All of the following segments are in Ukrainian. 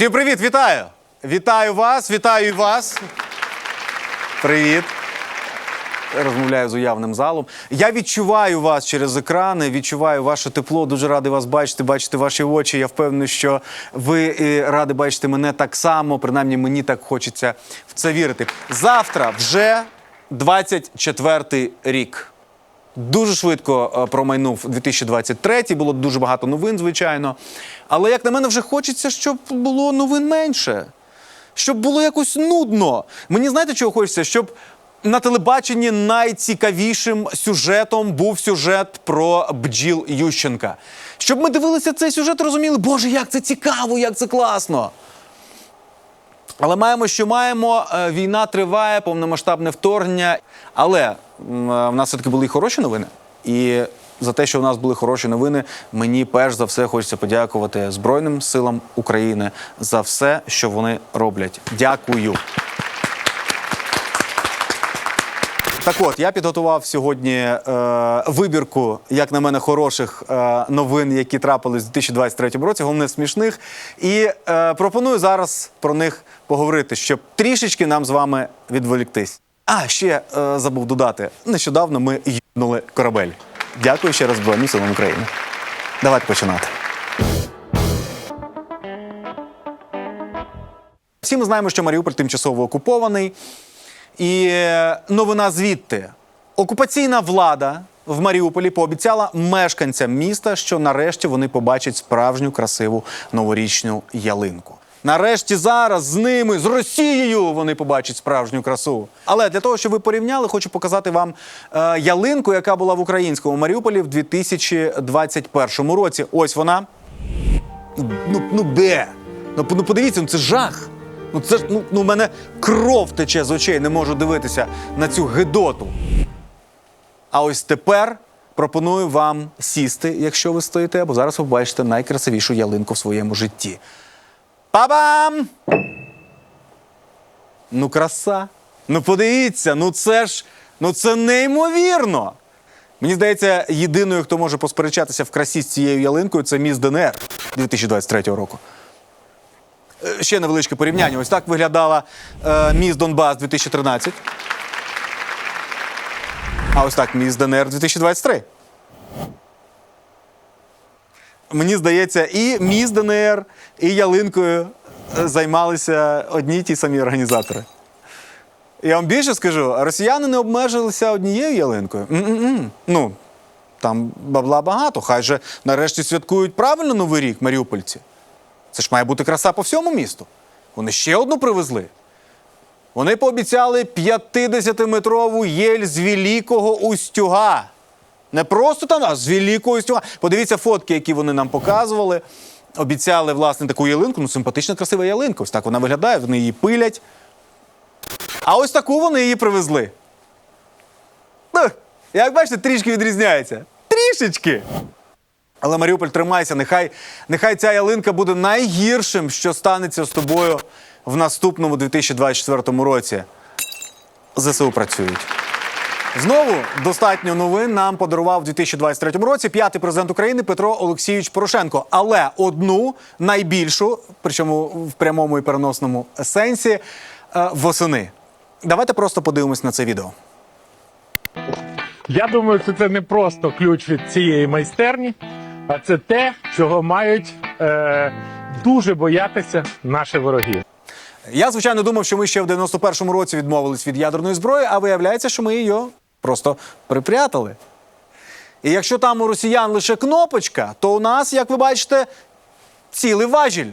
Всім привіт, вітаю! Вітаю вас, вітаю і вас. Привіт. Розмовляю з уявним залом. Я відчуваю вас через екрани, відчуваю ваше тепло. Дуже радий вас бачити, бачити ваші очі. Я впевнений, що ви раді бачити мене так само. Принаймні, мені так хочеться в це вірити. Завтра вже 24-й рік. Дуже швидко е, промайнув 2023, було дуже багато новин, звичайно. Але як на мене, вже хочеться, щоб було новин менше. Щоб було якось нудно. Мені знаєте, чого хочеться? Щоб на телебаченні найцікавішим сюжетом був сюжет про бджіл Ющенка. Щоб ми дивилися цей сюжет розуміли, Боже, як це цікаво, як це класно. Але маємо, що маємо. Е, Війна триває, повномасштабне вторгнення. Але е, в нас все-таки були і хороші новини. І за те, що в нас були хороші новини, мені перш за все хочеться подякувати Збройним силам України за все, що вони роблять. Дякую. Так от, я підготував сьогодні е, вибірку, як на мене, хороших е, новин, які трапились у 2023 році, головне смішних. І е, пропоную зараз про них поговорити, щоб трішечки нам з вами відволіктись. А ще е, забув додати: нещодавно ми їбнули корабель. Дякую ще раз Збройним силам України. Давайте починати. Всі ми знаємо, що Маріуполь тимчасово окупований. І е, новина звідти. Окупаційна влада в Маріуполі пообіцяла мешканцям міста, що нарешті вони побачать справжню красиву новорічну ялинку. Нарешті зараз з ними, з Росією, вони побачать справжню красу. Але для того, щоб ви порівняли, хочу показати вам е, ялинку, яка була в українському Маріуполі в 2021 році. Ось вона. Ну, ну де? Ну, ну подивіться, ну це жах. Ну це ж ну, ну, мене кров тече з очей, не можу дивитися на цю гидоту. А ось тепер пропоную вам сісти, якщо ви стоїте, бо зараз ви бачите найкрасивішу ялинку в своєму житті. Па-бам! Ну, краса. Ну, подивіться, ну це ж ну це неймовірно. Мені здається, єдиною, хто може посперечатися в красі з цією ялинкою, це міс ДНР 2023 року. Ще невеличке порівняння. Ось так виглядала е, міс Донбас 2013. А ось так міс ДНР 2023. Мені здається, і міс ДНР, і ялинкою займалися одні ті самі організатори. Я вам більше скажу, росіяни не обмежилися однією ялинкою. М-м-м. Ну, там бабла багато. Хай же нарешті святкують правильно Новий рік маріупольці. Це ж має бути краса по всьому місту. Вони ще одну привезли. Вони пообіцяли 50-метрову єль з Великого Устюга. Не просто там, а з Великого Устюга. Подивіться фотки, які вони нам показували. Обіцяли, власне, таку ялинку. Ну, симпатична, красива ялинка. Ось так вона виглядає, вони її пилять. А ось таку вони її привезли. Ну, як бачите, трішки відрізняється. Трішечки. Але Маріуполь, тримайся, нехай, нехай ця ялинка буде найгіршим, що станеться з тобою в наступному 2024 році. ЗСУ працюють. Знову достатньо новин нам подарував у 2023 році п'ятий президент України Петро Олексійович Порошенко. Але одну найбільшу, причому в прямому і переносному сенсі, е, восени. Давайте просто подивимось на це відео. Я думаю, що це не просто ключ від цієї майстерні, а це те, чого мають е, дуже боятися наші вороги. Я, звичайно, думав, що ми ще в 91-му році відмовились від ядерної зброї, а виявляється, що ми її просто припрятали. І якщо там у росіян лише кнопочка, то у нас, як ви бачите, цілий важіль.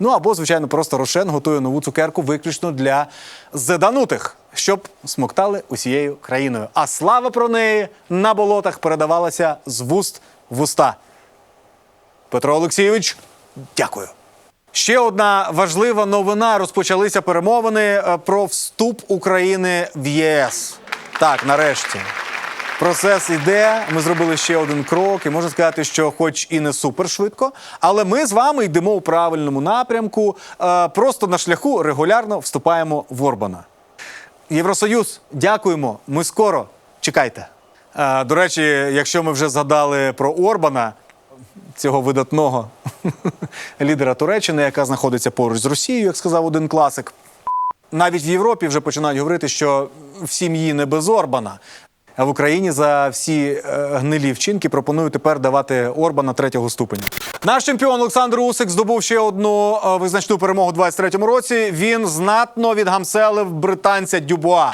Ну або, звичайно, просто Рошен готує нову цукерку виключно для зеданутих, щоб смоктали усією країною. А слава про неї на болотах передавалася з вуст в уста. Петро Олексійович, дякую. Ще одна важлива новина. Розпочалися перемовини е, про вступ України в ЄС. Так, нарешті. Процес іде. Ми зробили ще один крок, і можна сказати, що, хоч і не супер швидко, але ми з вами йдемо у правильному напрямку. Е, Просто на шляху регулярно вступаємо в Орбана. Євросоюз, дякуємо. Ми скоро. Чекайте. Е, До речі, якщо ми вже згадали про Орбана, цього видатного лідера Туреччини, яка знаходиться поруч з Росією, як сказав один класик. Навіть в Європі вже починають говорити, що в сім'ї не без Орбана. А в Україні за всі е, гнилі вчинки пропонують тепер давати Орбана третього ступеня. Наш чемпіон Олександр Усик здобув ще одну е, визначну перемогу у 23-му році. Він знатно відгамселив британця Дюбуа.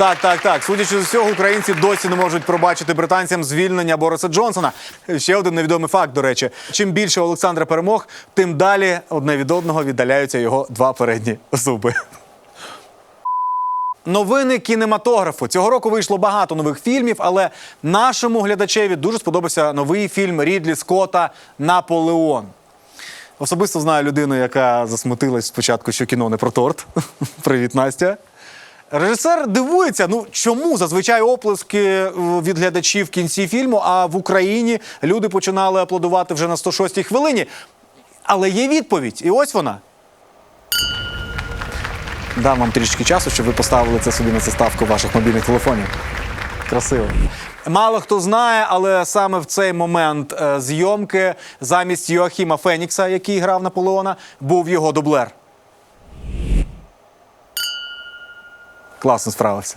Так, так, так. Судячи з усього, українці досі не можуть пробачити британцям звільнення Бориса Джонсона. Ще один невідомий факт, до речі. Чим більше Олександра перемог, тим далі одне від одного віддаляються його два передні зуби. Новини кінематографу. Цього року вийшло багато нових фільмів, але нашому глядачеві дуже сподобався новий фільм Рідлі Скотта Наполеон. Особисто знаю людину, яка засмутилась спочатку, що кіно не про торт. Привіт, Настя. Режисер дивується, ну чому зазвичай оплески е, від глядачів в кінці фільму, а в Україні люди починали аплодувати вже на 106-й хвилині. Але є відповідь, і ось вона. Дам вам трішки часу, щоб ви поставили це собі на заставку ваших мобільних телефонів. Красиво. Мало хто знає, але саме в цей момент е, зйомки замість Йоахіма Фенікса, який грав Наполеона, був його дублер. Класно справився.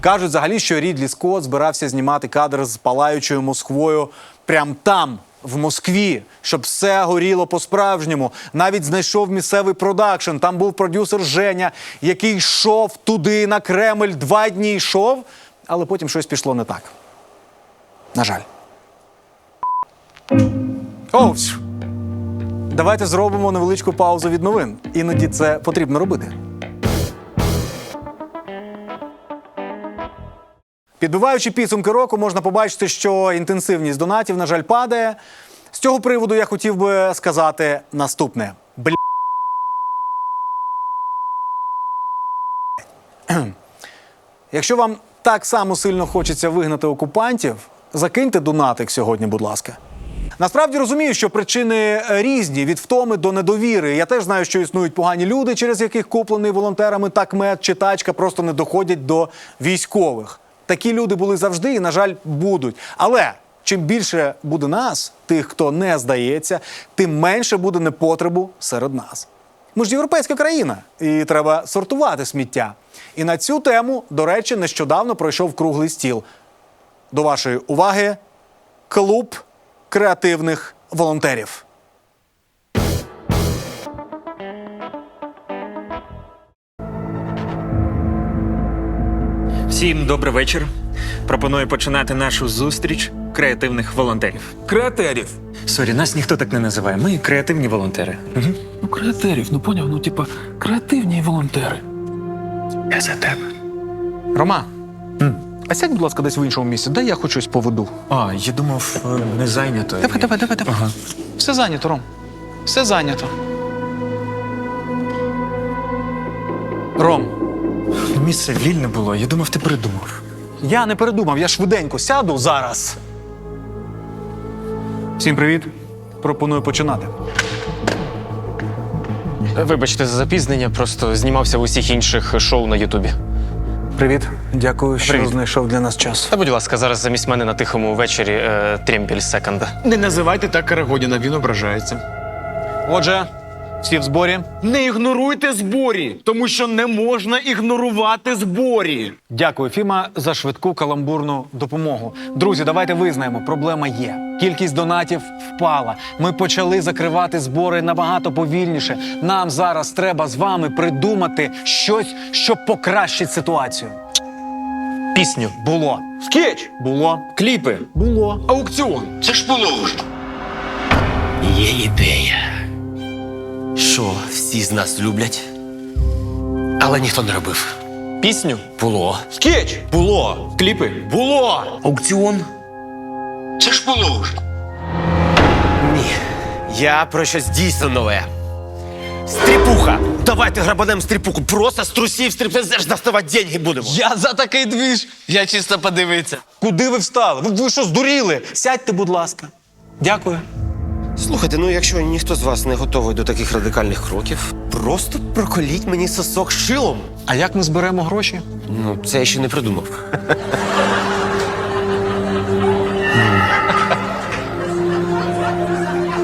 Кажуть взагалі, що Рідлі Скотт збирався знімати кадр з палаючою Москвою прямо там, в Москві, щоб все горіло по-справжньому. Навіть знайшов місцевий продакшн. Там був продюсер Женя, який йшов туди на Кремль, два дні йшов, але потім щось пішло не так. На жаль. О. Давайте зробимо невеличку паузу від новин. Іноді це потрібно робити. Підбиваючи підсумки року, можна побачити, що інтенсивність донатів, на жаль, падає. З цього приводу я хотів би сказати наступне. Бля. Якщо вам так само сильно хочеться вигнати окупантів, закиньте донатик сьогодні, будь ласка. Насправді розумію, що причини е, різні від втоми до недовіри. Я теж знаю, що існують погані люди, через яких куплений волонтерами такмет чи тачка просто не доходять до військових. Такі люди були завжди і, на жаль, будуть. Але чим більше буде нас, тих, хто не здається, тим менше буде непотребу серед нас. Ми ж європейська країна, і треба сортувати сміття. І на цю тему, до речі, нещодавно пройшов круглий стіл. До вашої уваги клуб креативних волонтерів. Всім добрий вечір. Пропоную починати нашу зустріч креативних волонтерів. Креатерів. Сорі, нас ніхто так не називає. Ми креативні волонтери. Угу. Ну, креатерів, ну поняв, ну типа креативні волонтери. Я за тебе. Рома, а сядь, будь ласка, десь в іншому місці, дай я хоч щось поведу. А, я думав, е, не зайнято. Давай, давай, давай, давай. Ага. Все зайнято, Ром. Все зайнято. Ром, Місце вільне було, я думав, ти придумав. я не передумав, я швиденько сяду зараз. Всім привіт. Пропоную починати. Вибачте за запізнення, просто знімався в усіх інших шоу на Ютубі. Привіт. Дякую, що Привіт. знайшов для нас час. Та будь ласка, зараз замість мене на тихому вечорі е, трімпіль секонда. Не називайте так Карагодіна, він ображається. Отже, всі в зборі. Не ігноруйте зборі, тому що не можна ігнорувати зборі. Дякую, Фіма, за швидку каламбурну допомогу. Друзі, давайте визнаємо, проблема є. Кількість донатів впала. Ми почали закривати збори набагато повільніше. Нам зараз треба з вами придумати щось, щоб покращити ситуацію. Пісню. Було. Скетч, Було. кліпи, Було. аукціон. Це ж було. Є ідея. Що всі з нас люблять, але ніхто не робив. Пісню? Було. Скетч, Було. кліпи, Було. Аукціон. Це ж було вже. Ні. Я про щось дійсно нове. Стріпуха! Давайте грабанем стріпуху. Просто з трусів стріпнезеш доставати деньги будемо. Я за такий двіж. Я чисто подивитися. Куди ви встали? Ви, ви що, здуріли? Сядьте, будь ласка. Дякую. Слухайте, ну якщо ніхто з вас не готовий до таких радикальних кроків, просто проколіть мені сосок шилом. А як ми зберемо гроші? Ну, це я ще не придумав.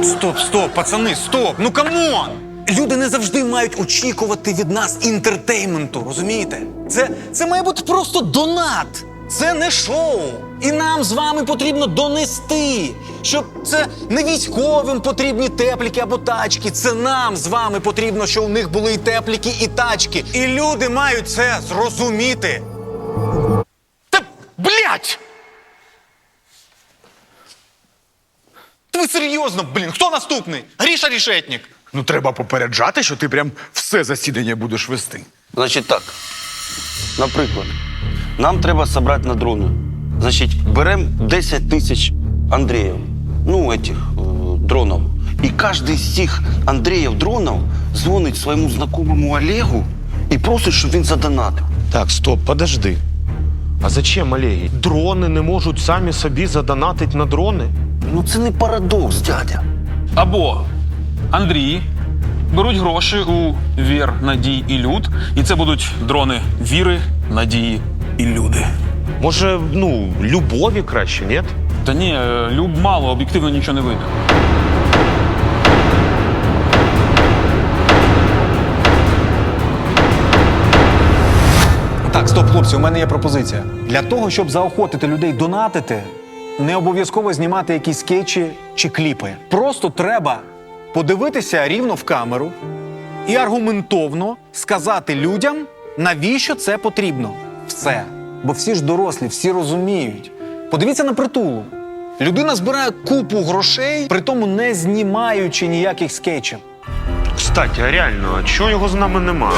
стоп, стоп, пацани, стоп! Ну камон! Люди не завжди мають очікувати від нас інтертейменту, розумієте? Це, це має бути просто донат. Це не шоу. І нам з вами потрібно донести, що це не військовим потрібні тепліки або тачки. Це нам з вами потрібно, щоб у них були і тепліки, і тачки. І люди мають це зрозуміти. Та блять! Та ви серйозно, блін, хто наступний? Гріша Рішетнік. Ну треба попереджати, що ти прям все засідання будеш вести. Значить так. Наприклад, нам треба зібрати на дрони. Значить, беремо 10 тисяч Андріїв, ну, этих, е, дронів. І кожен з цих Андріїв дронів дзвонить своєму знакомому Олегу і просить, щоб він задонатив. Так, стоп, подожди. А зачем, Олеги? Дрони не можуть самі собі задонатити на дрони? Ну це не парадокс, дядя. Або Андрій беруть гроші у Вір, Надій і Люд, і це будуть дрони віри, надії і люди. Може, ну, любові краще, ні? Та ні, е, люб мало, об'єктивно нічого не вийде. Так, стоп, хлопці, у мене є пропозиція. Для того, щоб заохотити людей донатити, не обов'язково знімати якісь скетчі чи кліпи. Просто треба подивитися рівно в камеру і аргументовно сказати людям, навіщо це потрібно. Все. Бо всі ж дорослі, всі розуміють. Подивіться на притулу. Людина збирає купу грошей, при тому не знімаючи ніяких скетчів. Кстати, а реально, а чого його з нами нема?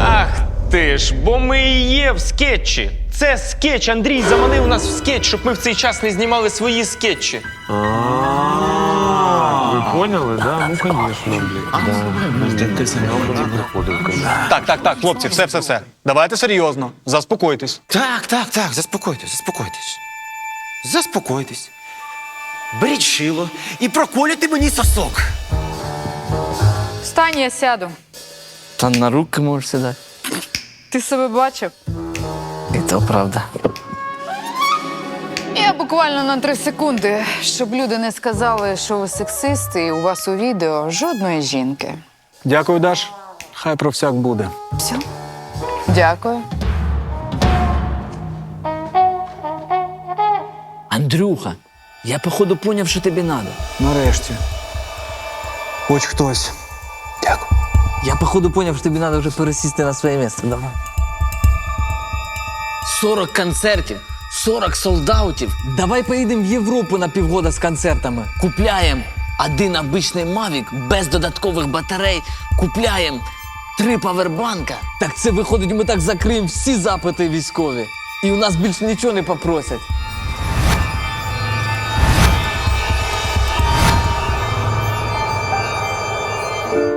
Ах ти ж, бо ми і є в скетчі. Це скетч. Андрій заманив нас в скетч, щоб ми в цей час не знімали свої скетчі. Ви поняли, да? Ну, звісно, блін. Так, так, так, хлопці, все, все, все. Давайте серйозно, заспокойтесь. Так, так, так, заспокойтесь, заспокойтесь. Заспокойтесь. Беріть шило і проколюйте мені сосок. Встань, я сяду. Та на руки можеш сідати. Ти себе бачив? І то правда. Я буквально на три секунди, щоб люди не сказали, що ви сексисти, і у вас у відео жодної жінки. Дякую, Даш. Хай про всяк буде. Все. Дякую. Андрюха, я походу поняв, що тобі надо. Нарешті. Хоч хтось. Дякую. Я походу поняв, що тобі треба вже пересісти на своє місце. Давай. 40 концертів, 40 солдаутів. Давай поїдемо в Європу на півгода з концертами. Купляємо один обичний Мавік без додаткових батарей. Купляємо три павербанка. Так це виходить, ми так закриємо всі запити військові. І у нас більше нічого не попросять.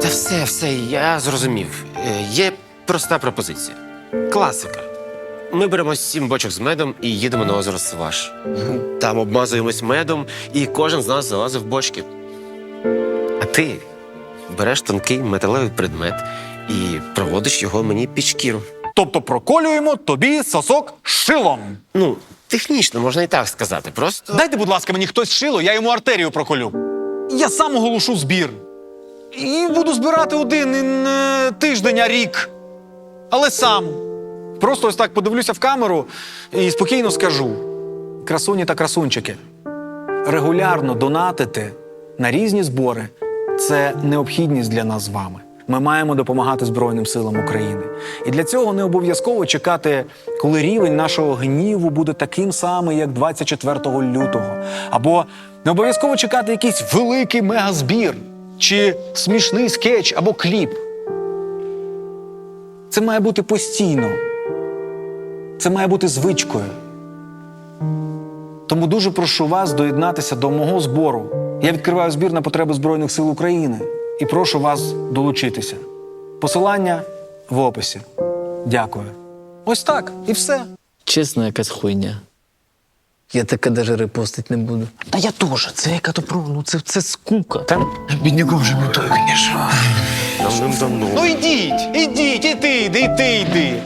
Та все, все, я зрозумів. Е, Є проста пропозиція. Класика. Ми беремо сім бочок з медом і їдемо на озеро Сваш. Там обмазуємось медом, і кожен з нас залазить в бочки. А ти береш тонкий металевий предмет і проводиш його мені під шкіру. Тобто проколюємо тобі сосок шилом. Ну, технічно можна і так сказати. Просто Дайте, будь ласка, мені хтось шило, я йому артерію проколю. Я сам оголошу збір. І буду збирати один і не тиждень, а рік. Але сам. Просто ось так подивлюся в камеру і спокійно скажу: красуні та красунчики, регулярно донатити на різні збори це необхідність для нас з вами. Ми маємо допомагати Збройним силам України. І для цього не обов'язково чекати, коли рівень нашого гніву буде таким самим, як 24 лютого. Або не обов'язково чекати якийсь великий мегазбір, чи смішний скетч або кліп. Це має бути постійно. Це має бути звичкою. Тому дуже прошу вас доєднатися до мого збору. Я відкриваю збір на потреби Збройних сил України і прошу вас долучитися. Посилання в описі. Дякую. Ось так, і все. Чесно, якась хуйня. Я таке даже репостить не буду. Та я теж, це яка то про, ну це, це скука. Та Бідняком вже той, звісно. Давним-давно. Ну йдіть, ідіть, і ти йди, і ти йди.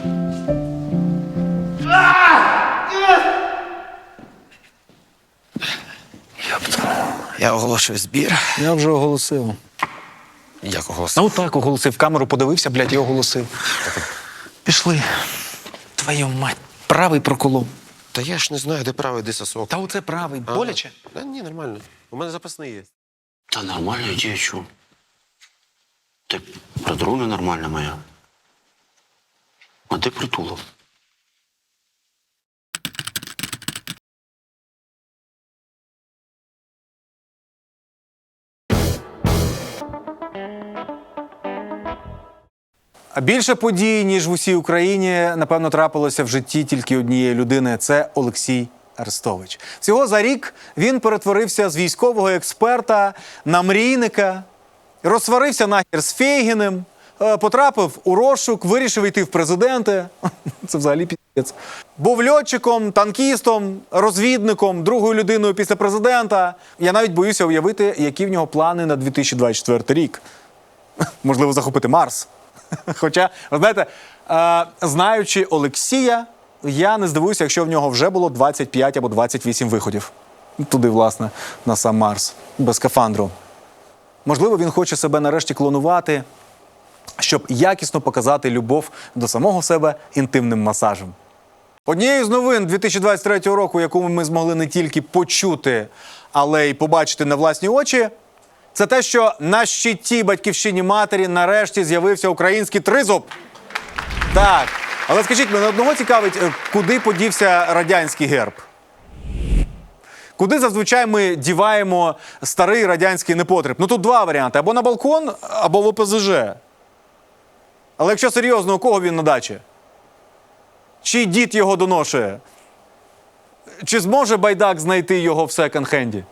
Я оголошую збір. Я вже оголосив. Як оголосив? Ну так, оголосив камеру, подивився, блядь, і оголосив. Пішли. Твою мать, правий проколом. Та я ж не знаю, де правий, де сосок. Та оце правий, А, боляче. Та ні, нормально. У мене запасний є. Та нормально, я чу. Ти про дрони нормальна моя. А де притулок? Більше подій, ніж в усій Україні, напевно, трапилося в житті тільки однієї людини це Олексій Арестович. Всього за рік він перетворився з військового експерта на мрійника, розсварився нахер з Фейгіним, е, потрапив у розшук, вирішив йти в президенти. Це взагалі піц. Був льотчиком, танкістом, розвідником, другою людиною після президента. Я навіть боюся уявити, які в нього плани на 2024 рік. Можливо, захопити Марс. Хоча, ви знаєте, е, знаючи Олексія, я не здивуюся, якщо в нього вже було 25 або 28 виходів. Туди, власне, на сам Марс, без скафандру. Можливо, він хоче себе нарешті клонувати, щоб якісно показати любов до самого себе інтимним масажем. Однією з новин 2023 року, яку ми змогли не тільки почути, але й побачити на власні очі, це те, що на щиті батьківщині матері нарешті з'явився український тризуб. Так. Але скажіть, мене одного цікавить, е, куди подівся радянський герб? Куди зазвичай ми діваємо старий радянський непотріб? Ну тут два варіанти: або на балкон, або в ОПЗЖ. Але якщо серйозно, у кого він на дачі? Чий дід його доношує? Чи зможе байдак знайти його в секонд-хенді?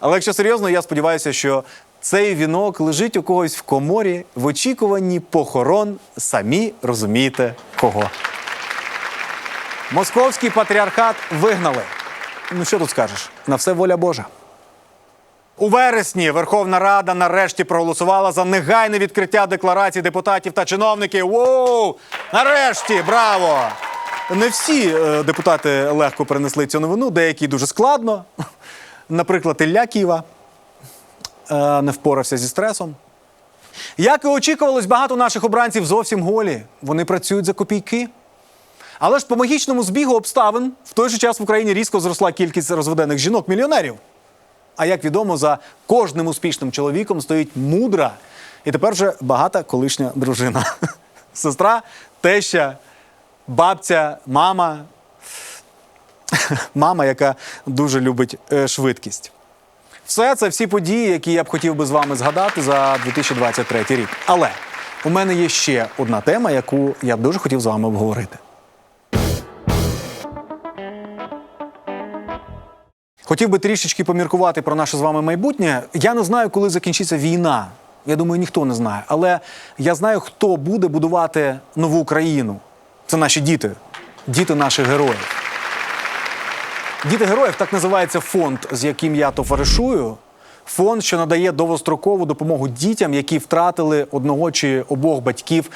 Але якщо серйозно, я сподіваюся, що цей вінок лежить у когось в коморі в очікуванні похорон, самі розумієте кого. Московський патріархат вигнали. Ну що тут скажеш? На все воля Божа. У вересні Верховна Рада нарешті проголосувала за негайне відкриття декларацій депутатів та чиновників. Воу! Нарешті! Браво! Не всі е, депутати легко перенесли цю новину, деякі дуже складно. Наприклад, Ілля Ківа е, не впорався зі стресом. Як і очікувалось, багато наших обранців зовсім голі. Вони працюють за копійки. Але ж по магічному збігу обставин в той же час в Україні різко зросла кількість розведених жінок-мільйонерів. А як відомо, за кожним успішним чоловіком стоїть мудра і тепер вже багата колишня дружина. Сестра, теща, бабця, мама. Мама, яка дуже любить е, швидкість. Все це всі події, які я б хотів би з вами згадати за 2023 рік. Але у мене є ще одна тема, яку я б дуже хотів з вами обговорити. Хотів би трішечки поміркувати про наше з вами майбутнє. Я не знаю, коли закінчиться війна. Я думаю, ніхто не знає. Але я знаю, хто буде будувати нову Україну. Це наші діти, діти наших героїв. Діти героїв так називається фонд, з яким я товаришую. Фонд, що надає довгострокову допомогу дітям, які втратили одного чи обох батьків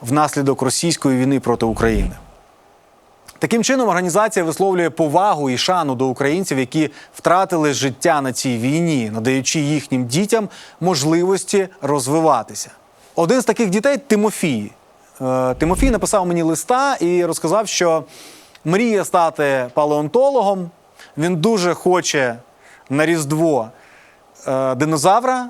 внаслідок російської війни проти України. Таким чином, організація висловлює повагу і шану до українців, які втратили життя на цій війні, надаючи їхнім дітям можливості розвиватися. Один з таких дітей Тимофій. Е, Тимофій написав мені листа і розказав, що мріє стати палеонтологом. Він дуже хоче на Різдво е, динозавра.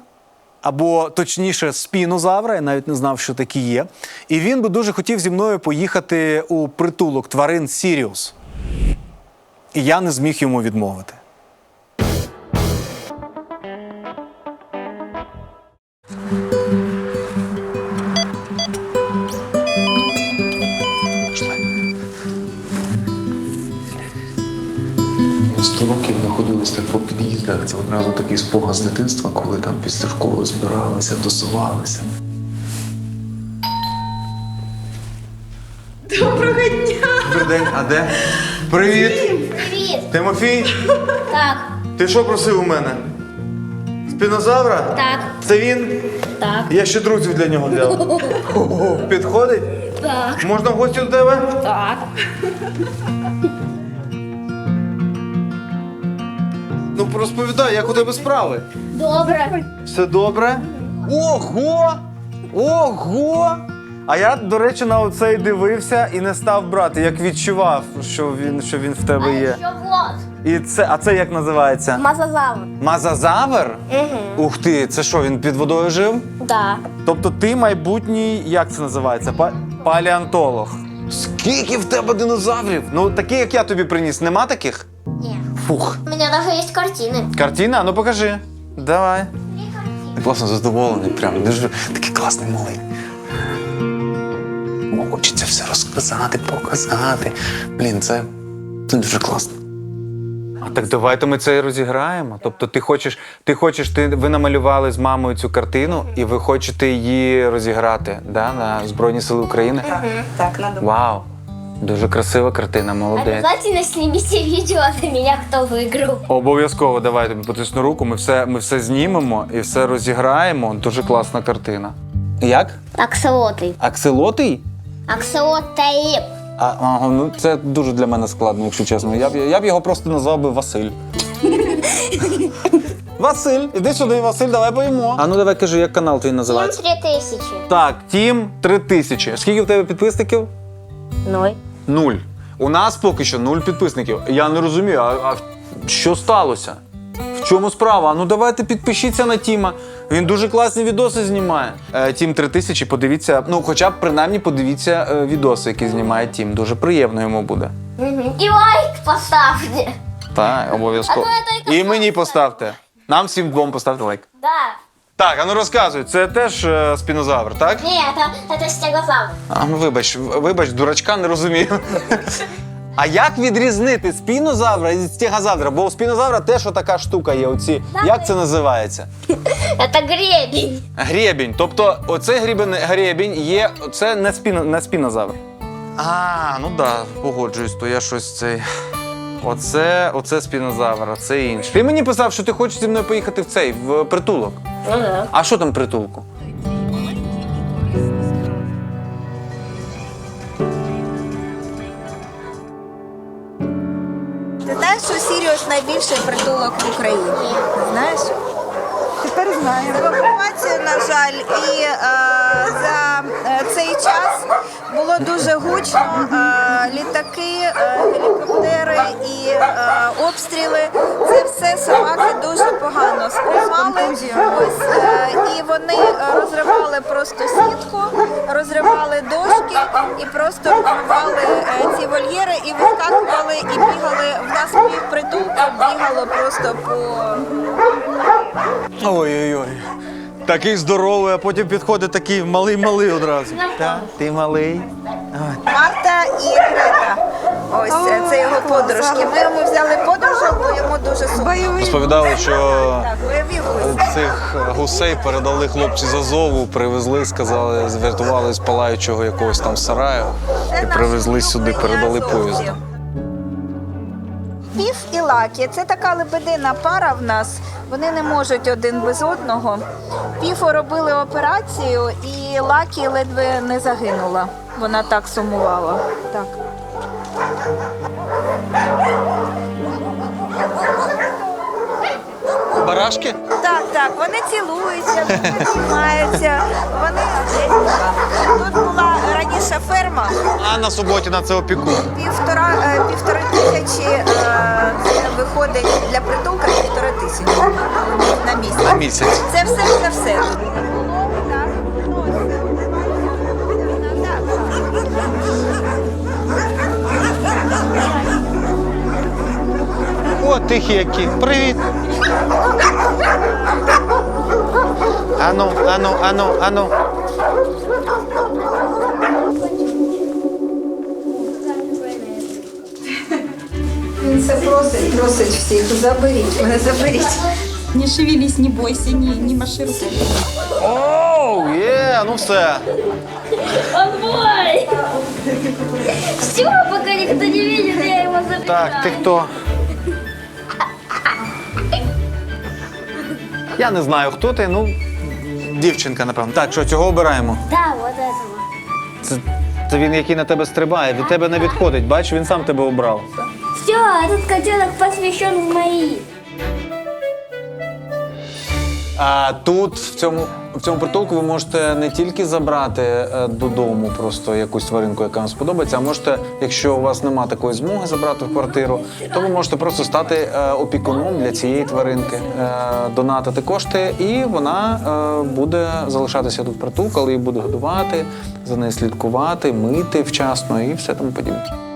Або точніше спінозавра, я навіть не знав, що такі є. І він би дуже хотів зі мною поїхати у притулок тварин Сіріус. І я не зміг йому відмовити. Сто років знаходились так по під'їздах. Це одразу такий спогад з дитинства, коли там після школи збиралися, тусувалися. Доброго дня! Добрий день, а де? Привіт! Привіт! Тимофій, Так, ти що просив у мене? Спінозавра? так, Це він? так, Я ще друзів для нього взяв. Ого, Підходить? так, Можна в гості до тебе? так. Ну розповідай, як у тебе справи? Добре. Все добре? Ого! Ого! А я, до речі, на оцей дивився і не став брати, як відчував, що він, що він в тебе є. Що вот? І це, а це як називається? Мазазавр. Мазазавр? Угу. Ух ти, це що, він під водою жив? Да. Тобто ти майбутній, як це називається? Па- палеонтолог. Скільки в тебе динозаврів? Ну, такі, як я тобі приніс, нема таких? Нет. Фух. У меня даже есть картины. Картина? Ну покажи. Давай. Класно задоволений, прям дуже такий класний малий. Хочеться все розказати, показати. Блін, це, це дуже класно. А так давайте ми це і розіграємо. Тобто, ти хочеш, ти хочеш, ти ви намалювали з мамою цю картину, і ви хочете її розіграти да, на Збройні Сили України? Так, надо. Вау! Дуже красива картина, молодець. Обязательно снимите видео на меня, кто выиграл. Обов'язково давай тобі потисну руку. Ми все, ми все знімемо і все розіграємо. Дуже класна картина. Як? Акселоты. Акселотий? Акселоты. А, ага, ну це дуже для мене складно, якщо чесно. Я б, я б його просто назвав би Василь. Василь, іди сюди, Василь, давай поїмо. А ну давай кажи, як канал твій називається? Три тысячи. Так, Тім 3000. Скільки в тебе підписників? Ноль. Нуль. У нас поки що нуль підписників. Я не розумію, а, а що сталося? В чому справа? Ну давайте підпишіться на Тіма. Він дуже класні відоси знімає. Е, Тім 3000, подивіться, ну хоча б принаймні подивіться е, відоси, які знімає Тім. Дуже приємно йому буде. И лайк поставьте. Так, обов'язково. І мені поставте. Нам всім двом поставте лайк. Да. Так, а ну розказуй, це теж е, спінозавр, так? Не, это, это стегозавр. А, ну вибач, в- вибач, дурачка не розумію. А як відрізнити спінозавра від стегозавра? Бо у спінозавра теж отака штука є. Оці. Як це називається? Это гребень. Гребінь. Тобто, оцей гребень, гребінь є. Це не, спіно, не спінозавр. А, ну да, погоджуюсь, то я щось цей. Оце, оце спінозавр, це інше. Ти мені писав, що ти хочеш зі мною поїхати в цей, в притулок. Ага. А що там в притулку? Ти знаєш, що Сіріус найбільший притулок в Україні? Знаєш? Тепер знаю. З на жаль, і е, за е, цей час було дуже гучно. Е, літаки, е, гелікоптери і е, обстріли. Це все собаки дуже погано сприймали. Ось, е, і вони розривали просто сітку, розривали дошки і просто вбивали е, ці вольєри і вискакували і бігали. В нас півпритулку бігало просто по Ой-ой-ой. Такий здоровий, а потім підходить такий малий-малий одразу. Так, ти малий. Марта і Грета. Ось е, це його подружки. Ми йому взяли подружок, бо йому дуже сумно. Розповідали, що гусі. цих гусей передали хлопці з Азову, привезли, сказали, звертували з палаючого якогось там сараю і привезли сюди, передали поїздом. Пів і лакі. Це така лебедина пара в нас. Вони не можуть один без одного. Піфу робили операцію, і лакі ледве не загинула. Вона так сумувала. Так. Барашки? Так, так, вони цілуються, вони обіймаються, вони тут була раніше ферма, А на суботі на це опіку. півтора е, півтори тисячі е, це виходить для притулка півтори тисячі на місяць. На місяць. Це все, все, все. О, тихі які. Привіт. Ану, ану, ану, ану. Це просить, просить всіх, заберіть мене, заберіть. Не шевелись, не бойся, не, не маши руками. Оу, є, ну все. Он мой. Все, пока никто не видит, я его забираю. Так, ти хто? Я не знаю, хто ти, ну, дівчинка, напевно. Так, що цього обираємо? Да, вот этого. Це, це він, який на тебе стрибає, від тебе не відходить. Бач, він сам тебе обрав. Все, этот котенок посвящен в мои. А тут в цьому, в цьому притулку ви можете не тільки забрати е, додому просто якусь тваринку, яка вам сподобається, а можете, якщо у вас немає такої змоги забрати в квартиру, то ви можете просто стати е, опікуном для цієї тваринки, е, донатити кошти, і вона буде залишатися тут в притулку, але її буде годувати, за нею слідкувати, мити вчасно і все тому подібне.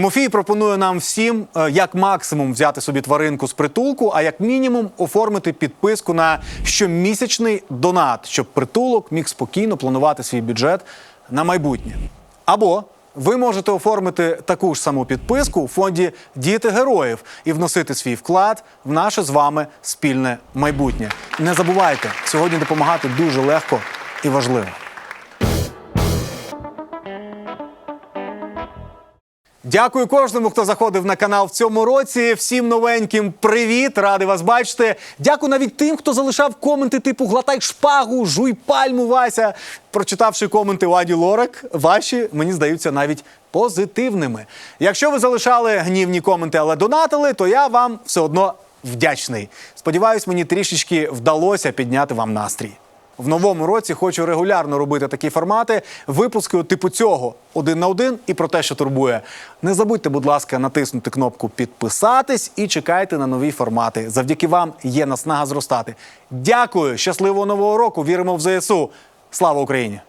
Тимофій пропонує нам всім е, як максимум взяти собі тваринку з притулку, а як мінімум оформити підписку на щомісячний донат, щоб притулок міг спокійно планувати свій бюджет на майбутнє. Або ви можете оформити таку ж саму підписку у фонді Діти героїв і вносити свій вклад в наше з вами спільне майбутнє. Не забувайте, сьогодні допомагати дуже легко і важливо. Дякую кожному, хто заходив на канал в цьому році. Всім новеньким привіт! Радий вас бачити. Дякую навіть тим, хто залишав коменти типу Глотай шпагу, жуй пальму, Вася. Прочитавши коменти Ладі Лорак, ваші мені здаються навіть позитивними. Якщо ви залишали гнівні коменти, але донатили, то я вам все одно вдячний. Сподіваюсь, мені трішечки вдалося підняти вам настрій. В новому році хочу регулярно робити такі формати, випуски типу цього один на один і про те, що турбує. Не забудьте, будь ласка, натиснути кнопку підписатись і чекайте на нові формати. Завдяки вам є наснага зростати. Дякую, щасливого нового року! Віримо в ЗСУ. Слава Україні!